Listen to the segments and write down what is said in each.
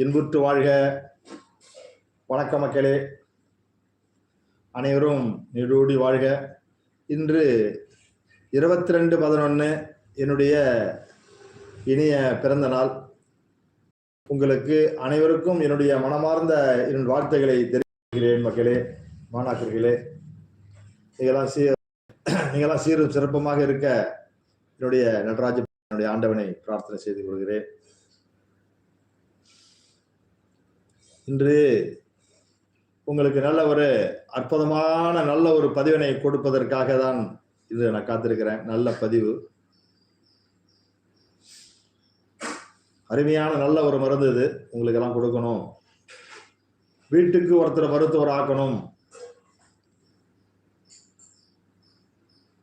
இன்புற்று வாழ்க. வணக்க மக்களே. அனைவரும் நீடூடி வாழ்க. இன்று இருபத்தி ரெண்டு பதினொன்று என்னுடைய இனிய பிறந்த நாள். உங்களுக்கு அனைவருக்கும் என்னுடைய மனமார்ந்த என் வாழ்த்துக்களை தெரிவிக்கிறேன் மக்களே மாணாக்கர்களே. நீங்களாம் சீ நீங்களாம் சீரும் சிறப்புமாக இருக்க என்னுடைய நடராஜ என்னுடைய ஆண்டவனை பிரார்த்தனை செய்து கொள்கிறேன். இன்று உங்களுக்கு நல்ல ஒரு அற்புதமான நல்ல ஒரு பதிவினை கொடுப்பதற்காக தான் இது நான் காத்திருக்கிறேன். நல்ல பதிவு. அருமையான நல்ல ஒரு மருந்து இது. உங்களுக்கு எல்லாம் கொடுக்கணும். வீட்டுக்கு ஒருத்தர் மருத்துவர் ஆக்கணும்.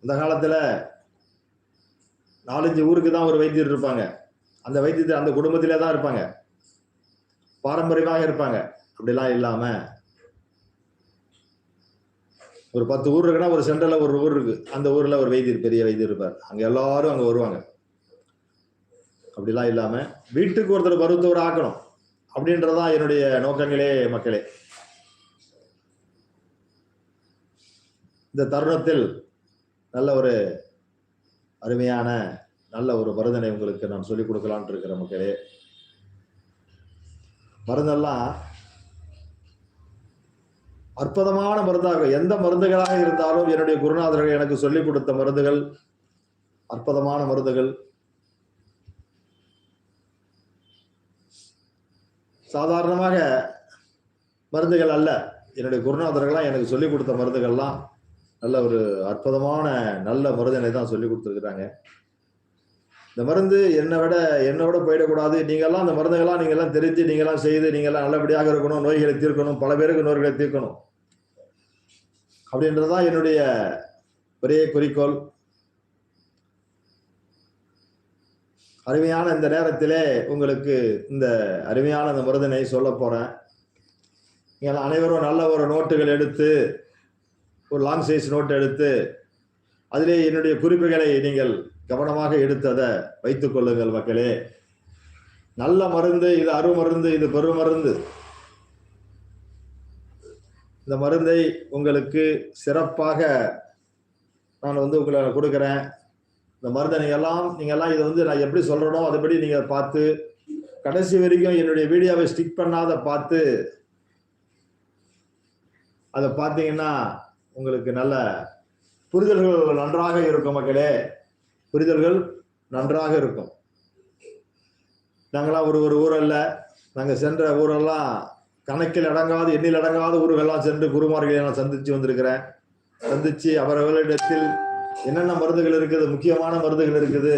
இந்த காலத்துல நாலஞ்சு ஊருக்கு தான் ஒரு வைத்தியர் இருப்பாங்க. அந்த வைத்தியத்தை அந்த குடும்பத்திலே தான் இருப்பாங்க. பாரம்பரியமாக இருப்பாங்க. அப்படிலாம் இல்லாம ஒரு பத்து ஊர் இருக்குன்னா ஒரு சென்டர்ல ஒரு ஊர் இருக்கு. அந்த ஊர்ல ஒரு வைத்தியர் பெரிய வைத்தியர் இருப்பார். அங்க எல்லாரும் அங்க வருவாங்க. அப்படிலாம் இல்லாம வீட்டுக்கு ஒருத்தர் மருத்துவர் ஆக்கணும். அப்படின்றதான் என்னுடைய நோக்கங்களே மக்களே. இந்த தருணத்தில் நல்ல ஒரு அருமையான நல்ல ஒரு வருதனை உங்களுக்கு நான் சொல்லிக் கொடுக்கலான் இருக்கிற மக்களே. மருந்தெல்லாம் அற்புதமான மருந்தாக எந்த மருந்துகளாக இருந்தாலும் என்னுடைய குருநாதர்கள் எனக்கு சொல்லிக் கொடுத்த மருந்துகள் அற்புதமான மருந்துகள். சாதாரணமாக மருந்துகள் அல்ல என்னுடைய குருநாதர்கள்லாம் எனக்கு சொல்லிக் கொடுத்த மருந்துகள்லாம் நல்ல ஒரு அற்புதமான நல்ல மருந்தினை தான் சொல்லி கொடுத்துருக்குறாங்க. இந்த மருந்து என்னை விட என்னை விட போயிடக்கூடாது. நீங்கள்லாம் அந்த மருந்துகள்லாம் நீங்கள்லாம் தெரிஞ்சு நீங்கள்லாம் செய்து நீங்கள்லாம் நல்லபடியாக இருக்கணும் நோய்களை தீர்க்கணும் பல பேருக்கு நோய்களை தீர்க்கணும். அப்படின்றது தான் என்னுடைய ஒரே குறிக்கோள். அருமையான இந்த நேரத்திலே உங்களுக்கு இந்த அருமையான இந்த மருந்தினை சொல்ல போகிறேன் நீங்கள் அனைவரும் நல்ல ஒரு நோட்டுகள் எடுத்து ஒரு லாங் சைஸ் நோட் எடுத்து அதிலே என்னுடைய குறிப்புகளை நீங்கள் கவனமாக எடுத்ததை வைத்துக் கொள்ளுங்கள் மக்களே. நல்ல மருந்து இது அருமருந்து இது பெருமருந்து இந்த மருந்தை உங்களுக்கு சிறப்பாக நான் வந்து உங்களை கொடுக்குறேன். இந்த மருந்தை நீங்கள் எல்லாம் நீங்கள் எல்லாம் இதை வந்து நான் எப்படி சொல்கிறனோ அதுபடி நீங்கள் பார்த்து கடைசி வரைக்கும் என்னுடைய வீடியோவை ஸ்டிக் பண்ணாத பார்த்து அதை பார்த்தீங்கன்னா உங்களுக்கு நல்ல புரிதல்கள் நன்றாக இருக்கும் மக்களே. புரிதல்கள் நன்றாக இருக்கும். நாங்களாம் ஒரு ஒரு ஊரல்ல நாங்கள் சென்ற ஊரெல்லாம் கணக்கில் அடங்காத எண்ணில் அடங்காத ஊர்களெல்லாம் சென்று குருமார்களை நான் சந்திச்சு வந்திருக்கிறேன். சந்திச்சு அவர்களிடத்தில் என்னென்ன மருந்துகள் இருக்குது முக்கியமான மருந்துகள் இருக்குது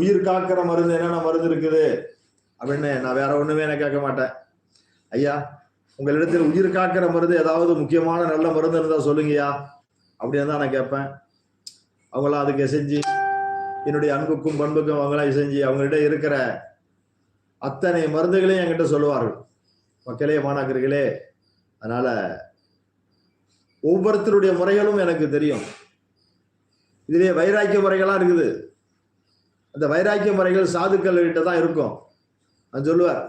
உயிர் காக்கிற மருந்து என்னென்ன மருந்து இருக்குது அப்படின்னு நான் வேற ஒண்ணுமே நான் கேட்க மாட்டேன். ஐயா உங்களிடத்தில் உயிர் காக்கிற மருந்து ஏதாவது முக்கியமான நல்ல மருந்து இருந்தால் சொல்லுங்கய்யா. அப்படின்னு தான் நான் கேட்பேன். அவங்களாம் அதுக்கு செஞ்சு என்னுடைய அன்புக்கும் பண்புக்கும் அவங்களாம் செஞ்சு அவங்கள்ட்ட இருக்கிற அத்தனை மருந்துகளையும் என்கிட்ட சொல்லுவார்கள். மக்களே மாணாக்கர்களே அதனால ஒவ்வொருத்தருடைய முறைகளும் எனக்கு தெரியும். இதிலே வைராக்கிய முறைகளாக இருக்குது. அந்த வைராக்கிய முறைகள் சாதுக்கள் கிட்ட தான் இருக்கும். நான் சொல்லுவார்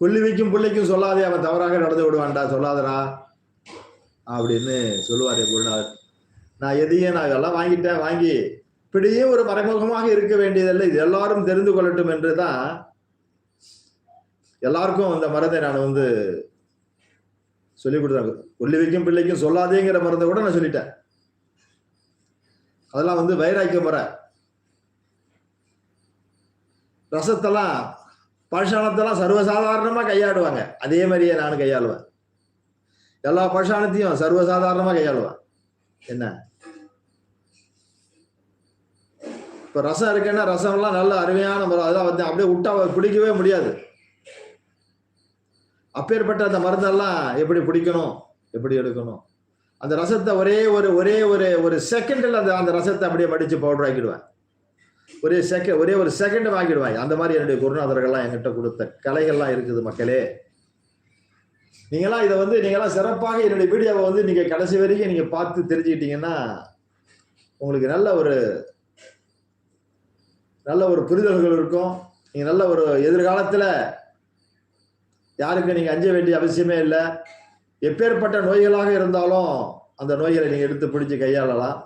கொல்லி வைக்கும் பிள்ளைக்கும் சொல்லாதே அவன் தவறாக நடந்து விடுவான்டா சொல்லாதடா அப்படின்னு சொல்லுவார் என் குருநாதர். நான் எதையும் நான் இதெல்லாம் வாங்கிட்டேன் வாங்கி இப்படியே ஒரு மறைமுகமாக இருக்க வேண்டியதில்லை. இது எல்லாரும் தெரிந்து கொள்ளட்டும் என்று தான் எல்லாருக்கும் அந்த மருந்தை நான் வந்து சொல்லி கொடுத்தாங்க கொல்லி வைக்கும் பிள்ளைக்கும் சொல்லாதேங்கிற மருந்தை கூட நான் சொல்லிட்டேன். அதெல்லாம் வந்து வைராக்கிய முறை ரசத்தெல்லாம் பழசானத்தெல்லாம் சர்வசாதாரணமாக கையாடுவாங்க அதே மாதிரியே நான் கையாளுவேன். எல்லா பழசானத்தையும் சர்வசாதாரணமாக கையாளுவேன். என்ன? இப்போ ரசம் இருக்குன்னா ரசம்லாம் நல்ல அருமையான மரம். அதெல்லாம் வந்து அப்படியே விட்டா பிடிக்கவே முடியாது. அப்பேற்பட்ட அந்த மருந்தெல்லாம் எப்படி பிடிக்கணும்? எப்படி எடுக்கணும்? அந்த ரசத்தை ஒரே ஒரு ஒரே ஒரு ஒரு செகண்டில் அந்த அந்த ரசத்தை அப்படியே மடித்து பவுடர் ஆக்கிடுவேன். ஒரே செகண்ட் ஒரே ஒரு செகண்ட் வாங்கிடுவாங்க அந்த மாதிரி என்னுடைய குருநாதர்கள்லாம் என்கிட்ட கொடுத்த கலைகள்லாம் இருக்குது மக்களே. நீங்களாம் இதை வந்து நீங்களாம் சிறப்பாக என்னுடைய வீடியோவை வந்து நீங்கள் கடைசி வரைக்கும் நீங்கள் பார்த்து தெரிஞ்சுக்கிட்டீங்கன்னா உங்களுக்கு நல்ல ஒரு நல்ல ஒரு புரிதல்கள் இருக்கும். நீங்க நல்ல ஒரு எதிர்காலத்துல யாருக்கு நீங்க அஞ்ச வேண்டிய அவசியமே இல்லை. எப்பேற்பட்ட நோய்களாக இருந்தாலும் அந்த நோய்களை நீங்க எடுத்து பிடிச்சு கையாளலாம்.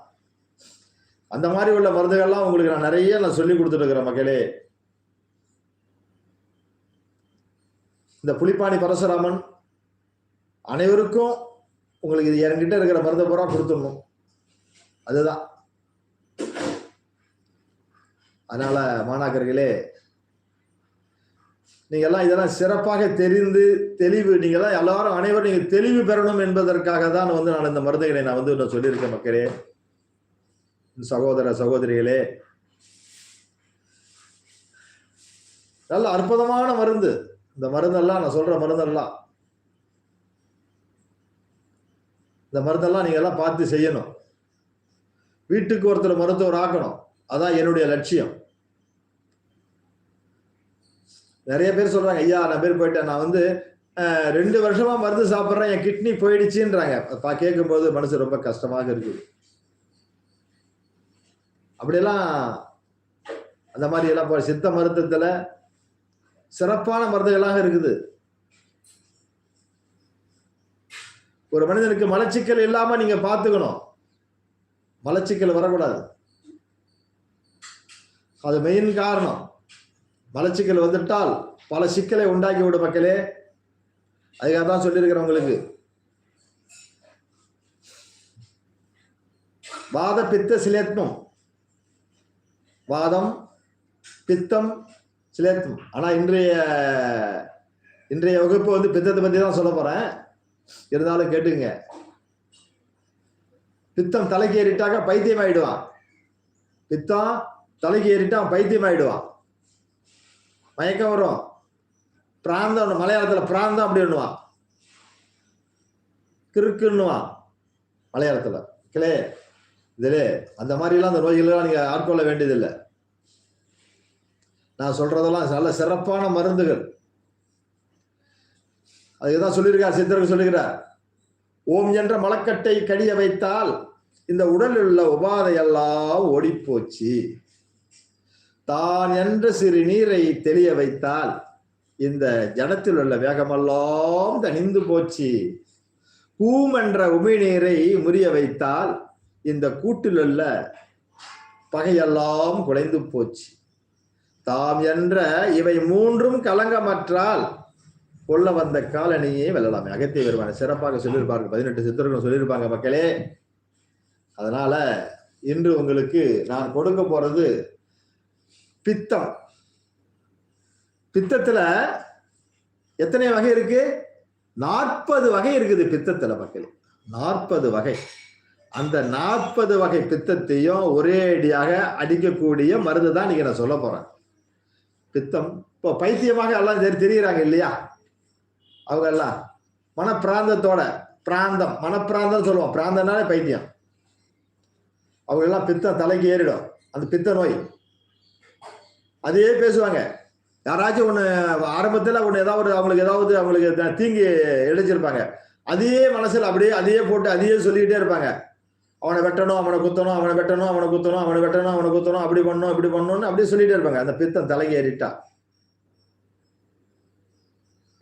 அந்த மாதிரி உள்ள மருந்துகள்லாம் உங்களுக்கு நான் நிறைய நான் சொல்லி கொடுத்துட்டுருக்கிறேன் மக்களே. இந்த புலிப்பாணி பரசுராமன் அனைவருக்கும் உங்களுக்கு இது என்கிட்ட இருக்கிற மருந்தை பூரா கொடுத்துடணும். அதுதான். அதனால மாணாக்கர்களே நீங்க எல்லாம் இதெல்லாம் சிறப்பாக தெரிந்து தெளிவு நீங்க எல்லாம் எல்லாரும் அனைவரும் நீங்க தெளிவு பெறணும் என்பதற்காக தான் வந்து நான் இந்த மருந்துகளை நான் வந்து நான் சொல்லியிருக்கேன் மக்களே. சகோதர சகோதரிகளே நல்ல அற்புதமான மருந்து. இந்த மருந்தெல்லாம் நான் சொல்ற மருந்தெல்லாம் இந்த மருந்தெல்லாம் நீங்க எல்லாம் பார்த்து செய்யணும். வீட்டுக்கு ஒருத்தர் மருத்துவர் ஆக்கணும். அதான் என்னுடைய லட்சியம். நிறைய பேர் சொல்றாங்க ஐயா நான் பேர் போயிட்டேன். நான் வந்து ரெண்டு வருஷமா மருந்து சாப்பிட்றேன். என் கிட்னி போயிடுச்சுன்றாங்க. கேட்கும்போது மனசு ரொம்ப கஷ்டமாக இருக்குது. அப்படியெல்லாம் அந்த மாதிரி எல்லாம் சித்த மருத்துவத்துல சிறப்பான மருந்துகளாக இருக்குது. ஒரு மனிதனுக்கு மலச்சிக்கல் இல்லாம நீங்க பார்த்துக்கணும். மலச்சிக்கல் வரக்கூடாது. அது மெயின் காரணம். மலச்சிக்கல் வந்துட்டால் பல சிக்கலை உண்டாக்கி விடும் மக்களே. அதுக்காக தான் சொல்லியிருக்கிறேன் உங்களுக்கு. வாத பித்த சிலேத்மம் வாதம் பித்தம் சிலேத்மம் ஆனால் இன்றைய இன்றைய வகுப்பு வந்து பித்தத்தை பற்றி தான் சொல்ல போகிறேன் இருந்தாலும் கேட்டுங்க பித்தம் தலைக்கு ஏறிட்டாக்க பைத்தியம் ஆயிடுவான் பித்தம் தலைக்கு ஏறிட்டு அவன் பைத்தியம் ஆயிடுவான் மயக்கம் வரும். பிராந்தம் மலையாளத்தில் பிராந்தம் அப்படி ஒண்ணுவான் கிறுக்குன்னுவான் மலையாளத்தில். கிளே இதுல அந்த மாதிரிலாம் அந்த நோய்களெல்லாம் நீங்கள் ஆட்கொள்ள வேண்டியதில்லை. நான் சொல்றதெல்லாம் நல்ல சிறப்பான மருந்துகள். அதுதான் சொல்லியிருக்கார் சித்தர்கள் சொல்லுகிறார் ஓம் என்ற மலக்கட்டை கடிய வைத்தால் இந்த உடலில் உள்ள உபாதையெல்லாம் ஓடிப்போச்சு. தான் என்ற சிறு நீரை தெளிய வைத்தால் இந்த ஜடத்தில் உள்ள வேகமெல்லாம் தணிந்து போச்சு. கூம் என்ற உமிழ்நீரை முறிய வைத்தால் இந்த கூட்டில் உள்ள பகையெல்லாம் குலைந்து போச்சு. தாம் என்ற இவை மூன்றும் கலங்கமற்றால் கொல்ல வந்த காலனியே வெல்லலாமே. அகத்திய வருவாங்க சிறப்பாக சொல்லியிருப்பார்கள். பதினெட்டு சித்தர்கள் சொல்லியிருப்பாங்க மக்களே. அதனால இன்று உங்களுக்கு நான் கொடுக்க போறது பித்தம். பித்தத்துல எத்தனை வகை இருக்கு? நாற்பது வகை இருக்குது பித்தத்துல மக்கள். நாற்பது வகை. அந்த நாற்பது வகை பித்தத்தையும் ஒரே அடியாக அடிக்கக்கூடிய மருந்து தான் நீங்க நான் சொல்ல போறேன். பித்தம். இப்போ பைத்தியமாக எல்லாம் சரி தெரியுறாங்க இல்லையா? அவங்க எல்லாம் மனப்பிராந்தத்தோட பிராந்தம். மனப்பிராந்தம் சொல்லுவோம். பிராந்தம்னாலே பைத்தியம். அவங்க எல்லாம் பித்தம் தலைக்கு ஏறிடும். அந்த பித்த நோய். அதையே பேசுவாங்க. யாராச்சும் ஒன்று ஆரம்பத்தில் ஒன்று ஏதாவது அவங்களுக்கு ஏதாவது அவங்களுக்கு தீங்கு இழைச்சிருப்பாங்க அதையே மனசில் அப்படியே அதையே போட்டு அதையே சொல்லிக்கிட்டே இருப்பாங்க. அவனை வெட்டணும் அவனை குத்தணும் அவனை வெட்டணும் அவனை குத்தணும் அவனை வெட்டணும் அவனை குத்தணும் அப்படி பண்ணணும் இப்படி பண்ணணும்னு அப்படியே சொல்லிகிட்டே இருப்பாங்க. அந்த பித்தம் தலைக்கு ஏறிட்டா.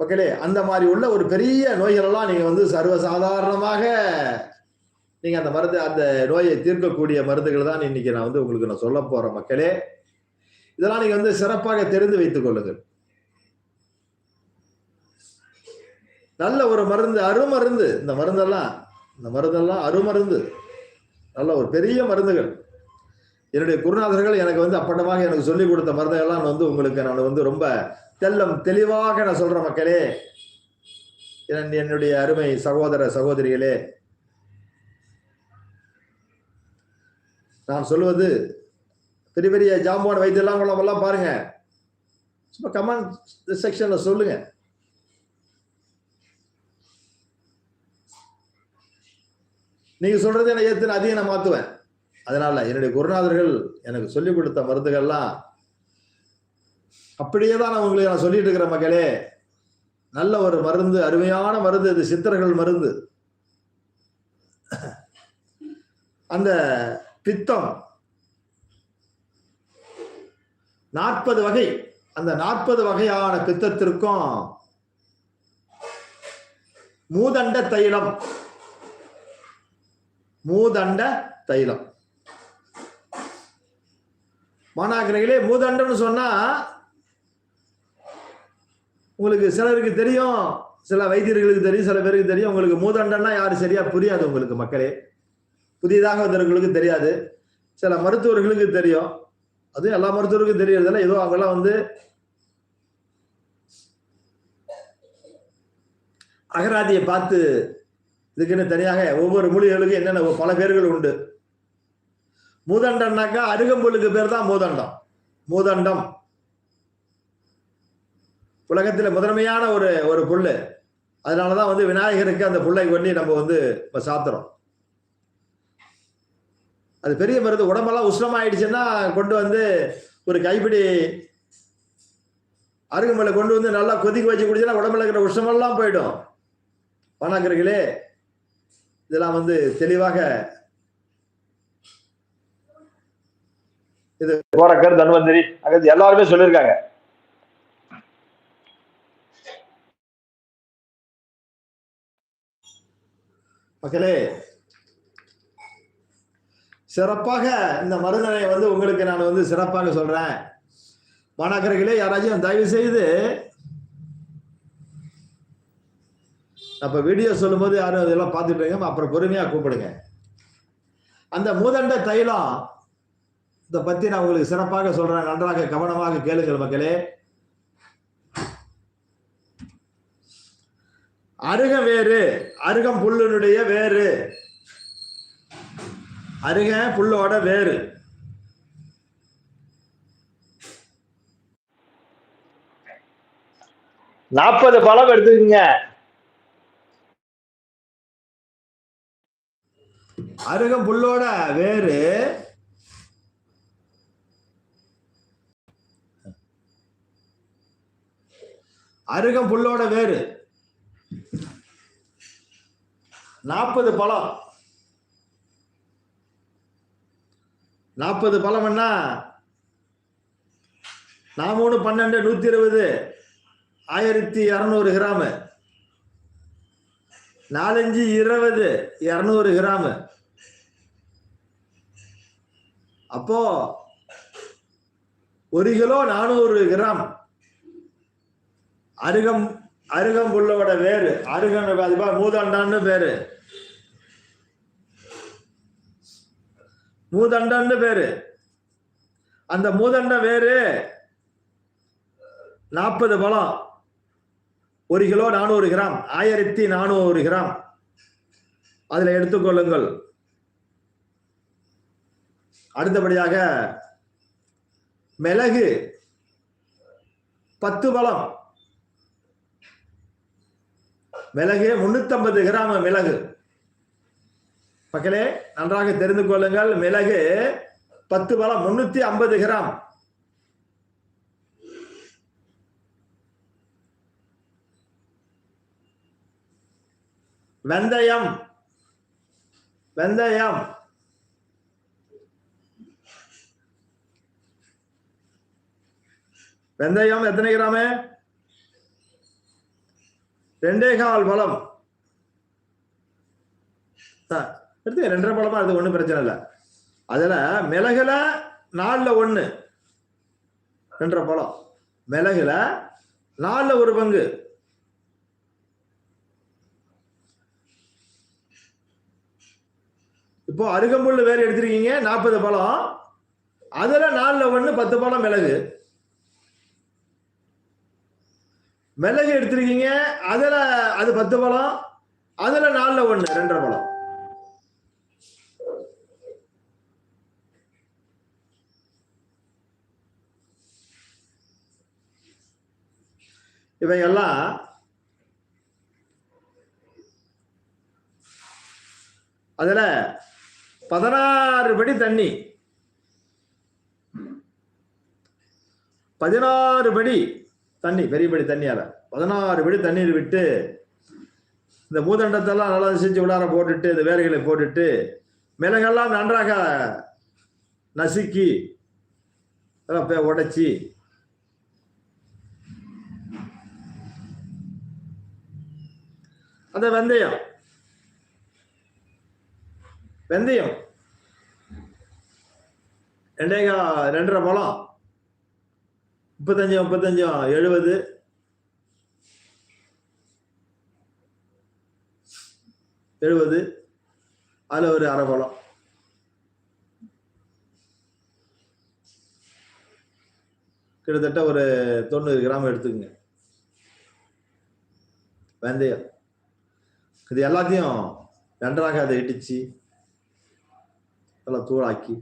மக்களே அந்த மாதிரி உள்ள ஒரு பெரிய நோய்களெல்லாம் நீங்கள் வந்து சர்வசாதாரணமாக நீங்கள் அந்த மருந்து அந்த நோயை தீர்க்கக்கூடிய மருந்துகள் தான் இன்னைக்கு நான் வந்து உங்களுக்கு நான் சொல்ல போகிறேன் மக்களே. இதெல்லாம் நீங்க வந்து சிறப்பாக தெரிந்து வைத்துக் கொள்ளுங்கள். நல்ல ஒரு மருந்து அருமருந்து. இந்த மருந்தெல்லாம் இந்த மருந்தெல்லாம் அருமருந்து. நல்ல ஒரு பெரிய மருந்துகள். என்னுடைய குருநாதர்கள் எனக்கு வந்து அப்பட்டமாக எனக்கு சொல்லிக் கொடுத்த மருந்துகள்லாம் நான் வந்து உங்களுக்கு நான் வந்து ரொம்ப தெல்லம் தெளிவாக நான் சொல்ற மக்களே. என்னுடைய அருமை சகோதர சகோதரிகளே. நான் சொல்வது பெரிய பெரிய ஜாம்பவான் வைத்தியெல்லாம் உள்ளவங்கெல்லாம் பாருங்க. சும்மா கமெண்ட் செக்ஷன்ல சொல்லுங்க. நீங்க சொல்றது என்ன ஏத்து அதையும் நான் மாத்துவேன். அதனால என்னுடைய குருநாதர்கள் எனக்கு சொல்லிக் கொடுத்த மருந்துகள்லாம் அப்படியே தான் நான் உங்களுக்கு நான் சொல்லிட்டு இருக்கிறேன் மக்களே. நல்ல ஒரு மருந்து அருமையான மருந்து இது சித்தர்கள் மருந்து. அந்த பித்தம் நாற்பது வகை. அந்த நாற்பது வகையான பித்தத்திற்கும் மூதண்ட தைலம். மூதண்ட தைலம். மாணாக்கர்களே மூதண்டம்னு சொன்னா உங்களுக்கு சிலருக்கு தெரியும் சில வைத்தியர்களுக்கு தெரியும் சில பேருக்கு தெரியும். உங்களுக்கு மூதண்டம்னா யாரு சரியா புரியாது உங்களுக்கு மக்களே. புதியதாக வந்தவர்களுக்கு தெரியாது. சில மருத்துவர்களுக்கு தெரியும். அது எல்லா மருத்துவருக்கும் தெரியறதில்ல ஏதோ அவங்கெல்லாம் வந்து அகராதியை பார்த்து இதுக்குன்னு தனியாக ஒவ்வொரு மொழிகளுக்கும் என்னென்ன பல பேர்கள் உண்டு. மூதண்டம்னாக்கா அருகம்புல்லுக்கு பேர் தான் மூதண்டம். மூதண்டம். உலகத்தில் முதன்மையான ஒரு ஒரு புல் அதனால தான் வந்து விநாயகருக்கு அந்த புல்லை கொண்டு நம்ம வந்து இப்போ சாத்துறோம் அது பெரிய மருந்து. உடம்பெல்லாம் உஷ்ணமாயிடுச்சுன்னா கொண்டு வந்து ஒரு கைப்பிடி அருகம்புல்லை கொண்டு வந்து நல்லா கொதிக்க வச்சு குடிச்சா உடம்புல இருக்கிற உஷ்ணமெல்லாம் போயிடும். வணக்கர்களே இதெல்லாம் வந்து தெளிவாக இது கோரக்கர் தன்வந்திரி அங்கே எல்லாருமே சொல்லியிருக்காங்க. மக்களே சிறப்பாக இந்த மருந்தனை வந்து உங்களுக்கு நான் வந்து சிறப்பாக சொல்றேன். மாணாக்கர்களே யாராச்சும் தயவு செய்து அப்ப வீடியோ சொல்லும்போது யாரும் இதெல்லாம் பார்த்துட்டு இருங்க அப்புறம் பொறுமையா கூப்பிடுங்க. அந்த மூதண்ட தைலம் இதை பத்தி நான் உங்களுக்கு சிறப்பாக சொல்றேன். நன்றாக கவனமாக கேளுங்கள் மக்களே. அருகம் வேறு அருகம் புல்லுனுடைய வேறு. அருக புல்லோட வேறு. நாற்பது பழம் எடுத்துக்கங்க. அருகம் புல்லோட வேறு. அருகம் புல்லோட வேறு. நாற்பது பழம். நாற்பது பழம்னா நான் மூணு பன்னெண்டு நூற்றி இருபது ஆயிரத்தி இரநூறு கிராமு. நாலஞ்சு இருபது இரநூறு கிராமு. அப்போ ஒரு கிலோ நானூறு கிராம். அருகம் அருகம் உள்ளவோட வேறு. அருகம் அது மூதாண்டான்னு மூதண்டான்னு பேரு. மூதண்டன்னு பேரு. அந்த மூதண்டம் வேறு. நாற்பது பழம். ஒரு கிலோ நானூறு கிராம். ஆயிரத்தி நானூறு கிராம். அதுல எடுத்துக்கொள்ளுங்கள் அடுத்தபடியாக மிளகு பத்து பழம். மிளகு முன்னூத்தம்பது கிராம் மிளகு. மக்களே நன்றாக தெரிந்து கொள்ளுங்கள். மிளகு பத்து பழம் முன்னூத்தி ஐம்பது கிராம். வெந்தயம். வெந்தயம். வெந்தயம் எத்தனை கிராமு? ரெண்டே கால் பழம். எடுத்து ரெண்டரை பழமா அது ஒன்றும் பிரச்சனை இல்லை. அதில் மிளகுல நாலில் ஒன்று ரெண்டரை பழம். மிளகுல நாலில் ஒரு பங்கு. இப்போ அருகம்புல் வேறு எடுத்திருக்கீங்க நாற்பது பழம். அதில் நாலில் ஒன்று பத்து பழம் மிளகு. மிளகு எடுத்திருக்கீங்க அதில் அது பத்து பழம் அதில் நாலில் ஒன்று ரெண்டரை பழம். இவையெல்லாம் அதுல பதினாறு படி தண்ணி. பதினாறு படி தண்ணி பெரிய படி தண்ணியால பதினாறு படி தண்ணீர் விட்டு இந்த மூதண்டத்தெல்லாம் நல்லா செஞ்சு உள்ளார போட்டுட்டு இந்த வேர்களை போட்டுட்டு மிளகெல்லாம் நன்றாக நசுக்கி உடைச்சி அந்த வெந்தயம். வெந்தயம். ரெண்டேகா ரெண்டரை பழம் முப்பத்தஞ்சு முப்பத்தஞ்சும் எழுபது. எழுபது. அதில் ஒரு அரை பழம் கிட்டத்தட்ட ஒரு தொண்ணூறு கிராம் எடுத்துக்கங்க. வெந்தயம். இது எல்லாத்தையும் நன்றாக அதை இடிச்சு நல்லா தூளாக்கி.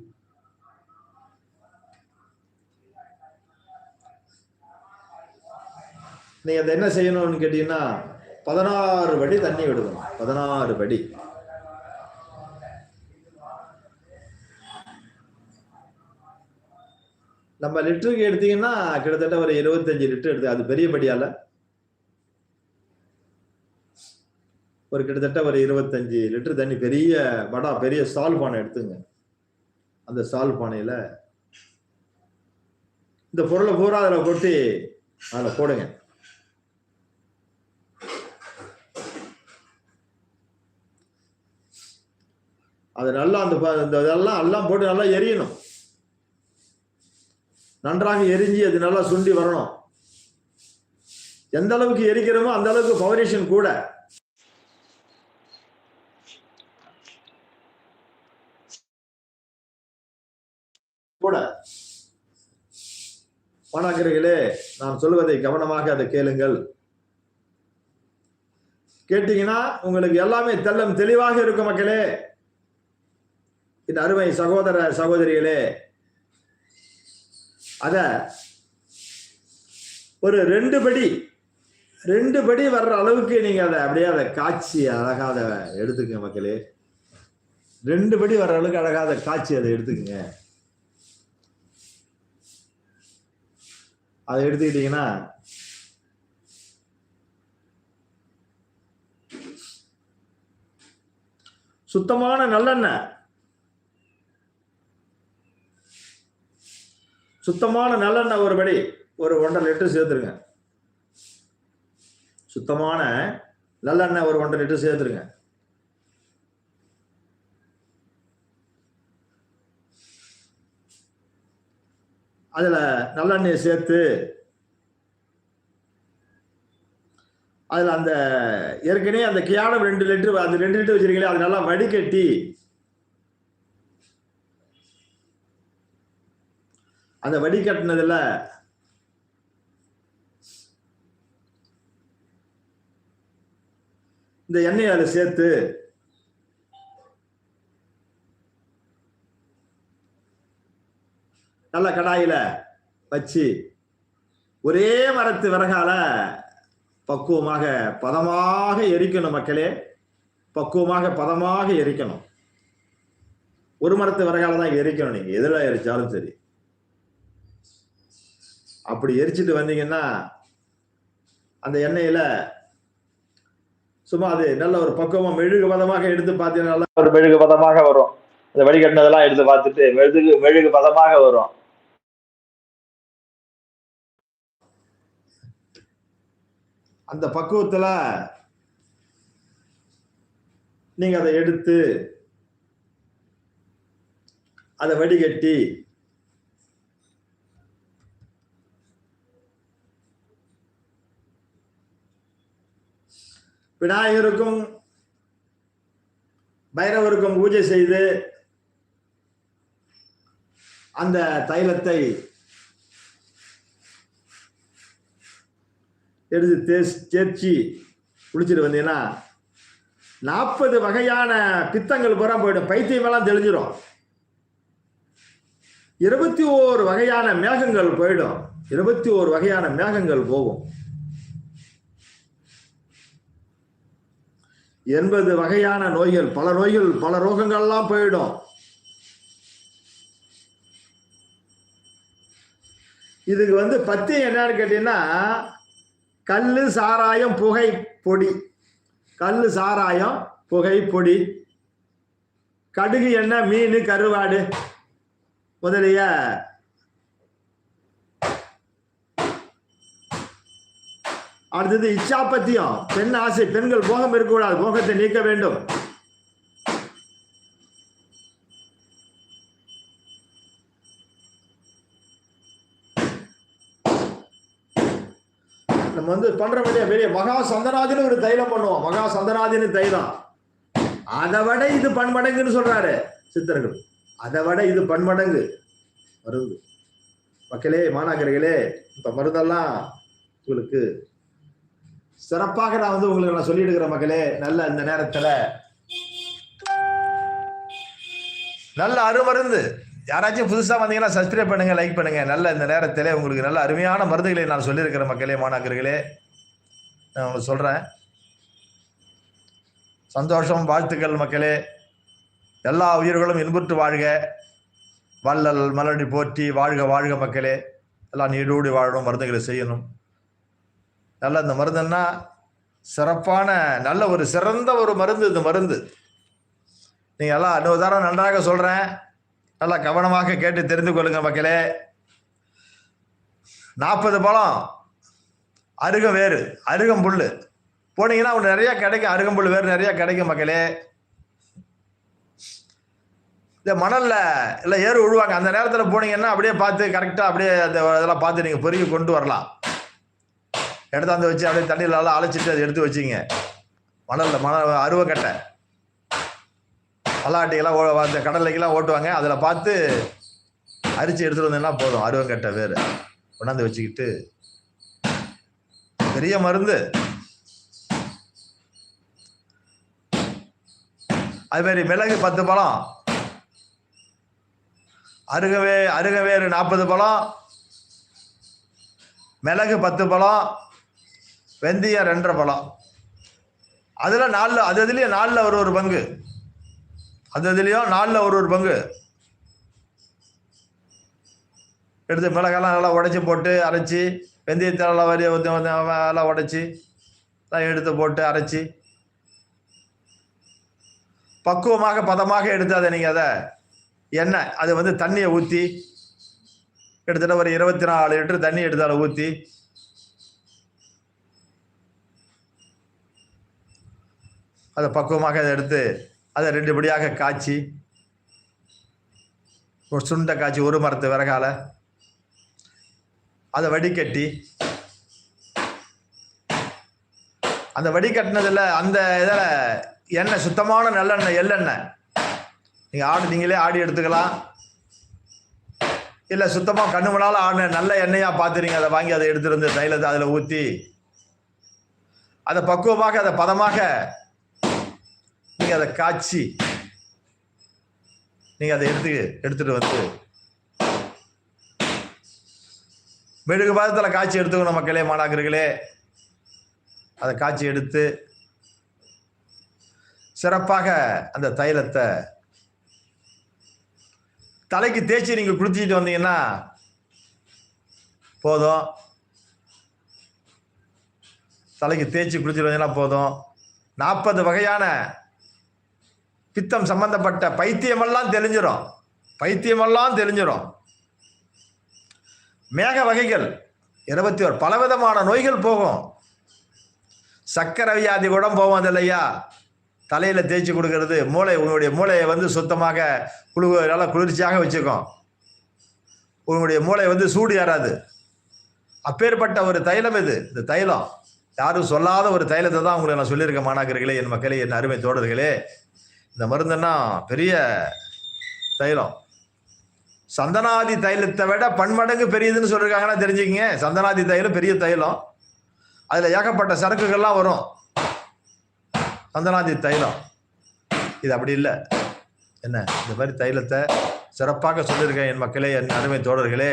நீங்க அதை என்ன செய்யணும்னு கேட்டீங்கன்னா பதினாறு படி தண்ணி விடுவோம் பதினாறு படி. நம்ம லிட்டருக்கு எடுத்தீங்கன்னா கிட்டத்தட்ட ஒரு இருபத்தஞ்சு லிட்டர் எடுத்து அது பெரிய படியால ஒரு கிட்டத்தட்ட ஒரு இருபத்தஞ்சு லிட்டர் தண்ணி பெரிய வடா பெரிய சால் பானை எடுத்துங்க. அந்த சால் பானையில இந்த பொருளை பூரா அதில் கொட்டி அதில் போடுங்க. அது நல்லா அந்த ப- இந்த இதெல்லாம் எல்லாம் போட்டு நல்லா எரியணும். நன்றாக எரிஞ்சு அது நல்லா சுண்டி வரணும். எந்த அளவுக்கு எரிக்கிறோமோ அந்த அளவுக்கு பவரேஷன் கூட. மாணாக்கர்களே நான் சொல்வதை கவனமாக அதை கேளுங்கள். கேட்டீங்கன்னா உங்களுக்கு எல்லாமே தெல்லம் தெளிவாக இருக்கும் மக்களே. இந்த அருமை சகோதர சகோதரிகளே அத ஒரு ரெண்டு படி ரெண்டு படி வர்ற அளவுக்கு நீங்க அதை அப்படியே அதை காய்ச்சி அழகா அதை எடுத்துக்கங்க மக்களே. ரெண்டு படி வர்ற அளவுக்கு அழகா அதை காய்ச்சி அதை எடுத்துக்கங்க. அதை எடுத்துக்கிட்டீங்கன்னா சுத்தமான நல்லெண்ணெய். சுத்தமான நல்லெண்ணெய் ஒரு படி ஒரு ஒன்றரை லிட்டர் சேர்த்துருங்க. சுத்தமான நல்லெண்ணெய் ஒரு ஒன்றரை லிட்டர் சேர்த்துருங்க. அதுல நல்லெண்ணெயை சேர்த்து அதில் அந்த ஏற்கனவே அந்த கியானம் ரெண்டு லிட்டர் அந்த ரெண்டு லிட்டர் வச்சிருக்கீங்களே அது நல்லா வடிகட்டி அந்த வடிகட்டினதுல இந்த எண்ணெயை அதில் சேர்த்து நல்ல கடாயில வச்சு ஒரே மரத்து விறகால பக்குவமாக பதமாக எரிக்கணும் மக்களே. பக்குவமாக பதமாக எரிக்கணும். ஒரு மரத்து விறகால தான் எரிக்கணும் நீங்க. எதில் எரிச்சாலும் சரி. அப்படி எரிச்சிட்டு வந்தீங்கன்னா அந்த எண்ணெயில சும்மா அது நல்ல ஒரு பக்குவமா மெழுகு பதமாக எடுத்து பார்த்தீங்கன்னா நல்லா ஒரு மெழுகு பதமாக வரும். அந்த வடிகட்டினதெல்லாம் எடுத்து பார்த்துட்டு மெழுகு மெழுகு பதமாக வரும். அந்த பக்குவத்தில் நீங்கள் அதை எடுத்து அதை வடிகட்டி விநாயகருக்கும் பைரவருக்கும் பூஜை செய்து அந்த தைலத்தை எடுத்து தேஸ் தேர்ச்சி குளிச்சுட்டு வந்தீங்கன்னா நாற்பது வகையான பித்தங்கள் பூரா போயிடும். பைத்தியமெல்லாம் தெளிஞ்சிடும் இருபத்தி ஓரு வகையான மேகங்கள் போயிடும். இருபத்தி ஓரு வகையான மேகங்கள் போகும். எண்பது வகையான நோய்கள் பல நோய்கள் பல ரோகங்கள்லாம் போயிடும். இதுக்கு வந்து பத்தியம் என்னன்னு கேட்டீங்கன்னா கல்லு சாராயம் புகை பொடி. கல்லு சாராயம் புகை பொடி. கடுகு எண்ணெய் மீன் கருவாடு. முதலிய அடுத்தது இச்சாப்பத்தியம். பெண் ஆசை பெண்கள் போகம் இருக்கக்கூடாது போகத்தை நீக்க வேண்டும். நம்ம வந்து பண்ற வேண்டிய பெரிய மகா சந்தராஜன் ஒரு தைலம் பண்ணுவோம் மகா சந்தராஜன் தைலம். அதை விட இது பன்மடங்குன்னு சொல்கிறாரு சித்தர்கள். அதை விட இது பன்மடங்கு. மருந்து. மக்களே மாணாக்கர்களே இந்த மருந்தெல்லாம் உங்களுக்கு சிறப்பாக நான் வந்து உங்களுக்கு நான் சொல்லிடுகிறேன் மக்களே நல்ல இந்த நேரத்தில். நல்ல அருமருந்து. யாராச்சும் புதுசாக வந்தீங்கன்னா சப்ஸ்கிரைப் பண்ணுங்கள் லைக் பண்ணுங்கள் நல்ல இந்த நேரத்தில் உங்களுக்கு நல்ல அருமையான மருந்துகளை நான் சொல்லியிருக்கிறேன் மக்களே மாணாக்கர்களே. நான் உங்களுக்கு சொல்கிறேன் சந்தோஷம் வாழ்த்துக்கள் மக்களே. எல்லா உயிர்களும் இன்புற்று வாழ்க. வள்ளல் மலடி போற்றி வாழ்க வாழ்க மக்களே. எல்லாம் நீடூடி வாழணும் மருந்துகளை செய்யணும். நல்ல இந்த மருந்துன்னா சிறப்பான நல்ல ஒரு சிறந்த ஒரு மருந்து இந்த மருந்து. நீங்கள் எல்லாம் இன்னொரு உதாரணம் நன்றாக சொல்கிறேன் நல்லா கவனமாக கேட்டு தெரிந்து கொள்ளுங்க மக்களே. நாற்பது பழம். அருகம் வேறு அருகம் புல் போனீங்கன்னா உங்களுக்கு நிறைய கிடைக்கும் அருகம்புல் வேறு நிறைய கிடைக்கும் மக்களே. இந்த மணலில் இல்லை ஏறு விழுவாங்க அந்த நேரத்தில் போனீங்கன்னா அப்படியே பார்த்து கரெக்டாக அப்படியே அந்த இதெல்லாம் பார்த்து நீங்கள் பொறுக்கி கொண்டு வரலாம். எடுத்தாந்து வச்சு அப்படியே தண்ணியில் நல்லா அழைச்சிட்டு அதை எடுத்து வச்சிங்க. மணலில் மணல் அருவக்கட்டை மல்லாட்டிக்கெல்லாம் ஓ அந்த கடலைக்கெல்லாம் ஓட்டுவாங்க. அதில் பார்த்து அரிச்சு எடுத்துகிட்டு வந்தீங்கன்னா போதும். அருவக்கட்டை வேறு. கொண்டாந்து வச்சுக்கிட்டு பெரிய மருந்து. அதுமாரி மிளகு பத்து பழம். அருகவே அருகவேறு நாற்பது பழம். மிளகு பத்து பழம். வெந்தயம் ரெண்டரை பழம். அதில் நாலில் அது அதுலேயே நாலில் ஒரு ஒரு பங்கு. அந்த இதுலேயும் நாலில் ஒரு ஒரு பங்கு. எடுத்து மிளகெல்லாம் நல்லா உடைச்சி போட்டு அரைச்சி வெந்தயத்தை நல்லா வரி நல்லா உடைச்சி எல்லாம் எடுத்து போட்டு அரைச்சி. பக்குவமாக பதமாக எடுத்து அதை நீங்கள் அதை எண்ணெய் அது வந்து தண்ணியை ஊற்றி கிட்டத்தட்ட ஒரு இருபத்தி நாலு லிட்டர் தண்ணி எடுத்து அதை ஊற்றி அதை பக்குவமாக அதை எடுத்து அதை ரெண்டு படியாக காய்ச்சி ஒரு சுண்டை காய்ச்சி ஒரு மரத்து விறகால அதை வடிகட்டி அந்த வடிகட்டினதில் அந்த இதில் எண்ணெய் சுத்தமான நல்லெண்ணெய் எள்ளெண்ணெய். நீங்கள் ஆடு நீங்களே ஆடி எடுத்துக்கலாம். இல்லை சுத்தமாக கண்ணு முன்னால் ஆடின நல்ல எண்ணெயாக பார்த்துறீங்க அதை வாங்கி அதை எடுத்துகிட்டு வந்து தைலத்தை அதில் ஊற்றி அதை பக்குவமாக அதை பதமாக நீங்கள் அதை காய்ச்சி நீங்கள் அதை எடுத்து எடுத்துட்டு வந்து மெழுகு பாதத்தில் காய்ச்சி எடுத்துக்கணும் மக்களே மாணாக்கர்களே. அதை காய்ச்சி எடுத்து சிறப்பாக அந்த தைலத்தை தலைக்கு தேய்ச்சி நீங்கள் குளிச்சுட்டு வந்தீங்கன்னா போதும். தலைக்கு தேய்ச்சி குளிச்சுட்டு வந்தீங்கன்னா போதும். நாற்பது வகையான பித்தம் சம்பந்தப்பட்ட பைத்தியமெல்லாம் தெரிஞ்சிடும் பைத்தியமெல்லாம் தெரிஞ்சிடும் மேக வகைகள் இருபத்தி ஒரு பலவிதமான நோய்கள் போகும். சக்கரை வியாதி கூட போகும் இல்லையா தலையில் தேய்ச்சி கொடுக்கறது மூளை உன்னுடைய மூளையை வந்து சுத்தமாக குழு நல்லா குளிர்ச்சியாக வச்சுக்கும். உன்னுடைய மூளை வந்து சூடு ஏறாது. அப்பேற்பட்ட ஒரு தைலம் இது இந்த தைலம். யாரும் சொல்லாத ஒரு தைலத்தை தான் உங்களை நான் சொல்லியிருக்கேன் மாணாக்கர்களே என் மக்களே என் அருமை தோழர்களே. இந்த மருந்துன்னா பெரிய தைலம். சந்தனாதி தைலத்தை விட பன்மடங்கு பெரியதுன்னு சொல்லியிருக்காங்கன்னா தெரிஞ்சுக்கங்க. சந்தனாதி தைலம் பெரிய தைலம். அதில் ஏகப்பட்ட சரக்குகள்லாம் வரும். சந்தனாதி தைலம். இது அப்படி இல்லை. என்ன? இந்த மாதிரி தைலத்தை சிறப்பாக சொல்லியிருக்கேன் என் மக்களே என் அருமை தோழர்களே.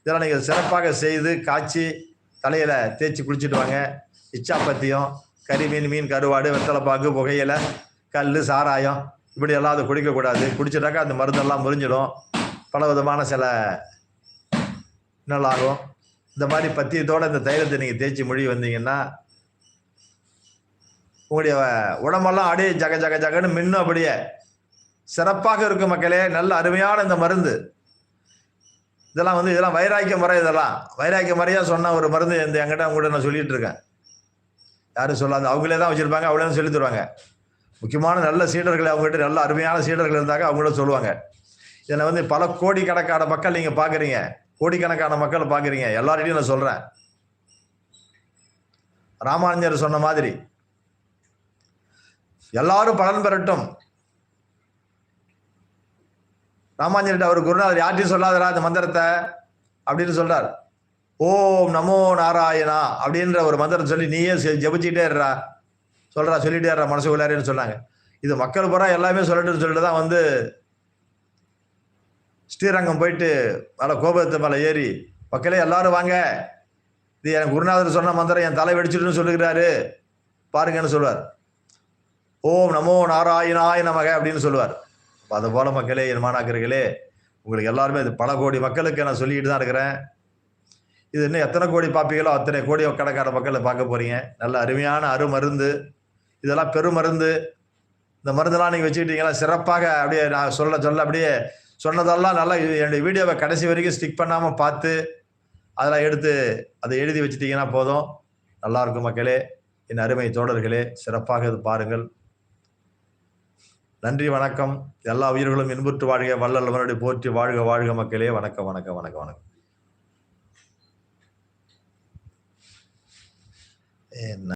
இதெல்லாம் நீங்கள் சிறப்பாக செய்து காய்ச்சி தலையில் தேய்ச்சி குளிச்சுட்டு வாங்க. இச்சாப்பத்தியம் கறி மீன் மீன் கருவாடு வெத்தலைப்பாக்கு புகையில கல் சாராயம் இப்படி எல்லாம் அதை குடிக்கக்கூடாது குடிச்சிட்டாக்கா அந்த மருந்தெல்லாம் முறிஞ்சிடும். பல விதமான சில நல்லாகும். இந்த மாதிரி பத்தியத்தோடு இந்த தைலத்தை நீங்கள் தேய்ச்சி மொழி வந்தீங்கன்னா உங்களுடைய உடம்பெல்லாம் அப்படியே ஜக ஜக ஜகன்னு மின்னும் அப்படியே. சிறப்பாக இருக்கும் மக்களே நல்ல அருமையான இந்த மருந்து. இதெல்லாம் வந்து இதெல்லாம் வைராக்கிய முறை இதெல்லாம். வைராக்கிய முறையாக சொன்ன ஒரு மருந்து இந்த என்கிட்ட உங்கள்கிட்ட நான் சொல்லிகிட்ருக்கேன் இருக்கேன். யாரும் சொல்லாது அவங்களே தான் வச்சுருப்பாங்க அவங்களே தான் சொல்லி தருவாங்க. முக்கியமான நல்ல சீடர்கள் அவங்ககிட்ட நல்ல அருமையான சீடர்கள் இருந்தாங்க அவங்கள சொல்லுவாங்க. இதில் வந்து பல கோடிக்கணக்கான மக்கள் நீங்கள் பார்க்குறீங்க கோடிக்கணக்கான மக்களை பார்க்குறீங்க எல்லார்கிட்டையும் நான் சொல்கிறேன் ராமானுஜர் சொன்ன மாதிரி எல்லாரும் பலன் பெறட்டும். ராமானுஜர்கிட்ட அவர் குருநாதர் யார்ட்டையும் சொல்லாதரா அந்த மந்திரத்தை. அப்படின்னு சொல்றார். ஓம் நமோ நாராயணா அப்படின்ற ஒரு மந்திரம் சொல்லி நீயே செ- ஜெபிச்சுக்கிட்டே சொல்றா சொல்லிட்டே இருடா மனசுக்குள்ளாரேன்னு சொன்னாங்க. இது மக்கள் பூரா எல்லாமே சொல்லட்டுன்னு சொல்லிட்டு தான் வந்து ஸ்ரீரங்கம் போயிட்டு மேலே கோபுரத்து மேலே ஏறி மக்களே எல்லாரும் வாங்க. இது எனக்கு குருநாதர் சொன்ன மந்திரம் என் தலை வெடிச்சிட்டுன்னு சொல்லுகிறாரு. பாருங்கன்னு சொல்லுவார். ஓம் நமோ நாராயணாய நமக அப்படின்னு சொல்லுவார். அது போல மக்களே என் மாணாக்கர்களே உங்களுக்கு எல்லாருமே இது பல கோடி மக்களுக்கு நான் சொல்லிக்கிட்டு தான் இருக்கிறேன். இது இன்னும் எத்தனை கோடி பார்ப்பீங்களோ அத்தனை கோடி கணக்கான மக்களை பார்க்க போறீங்க. நல்ல அருமையான அருமருந்து. இதெல்லாம் பெருமருந்து. இந்த மருந்தெல்லாம் நீங்கள் வச்சுக்கிட்டீங்களா சிறப்பாக அப்படியே நான் சொல்ல சொல்ல அப்படியே சொன்னதெல்லாம் நல்லா என்னுடைய வீடியோவை கடைசி வரைக்கும் ஸ்டிக் பண்ணாமல் பார்த்து அதெல்லாம் எடுத்து அதை எழுதி வச்சுட்டிங்கன்னா போதும். நல்லா இருக்கும் மக்களே. என் அருமை தோழர்களே சிறப்பாக இது பாருங்கள். நன்றி வணக்கம். எல்லா உயிர்களும் இன்புற்று வாழ்க வள்ளல் போற்றி வாழ்க வாழ்க மக்களே. வணக்கம் வணக்கம் வணக்கம் வணக்கம். என்ன?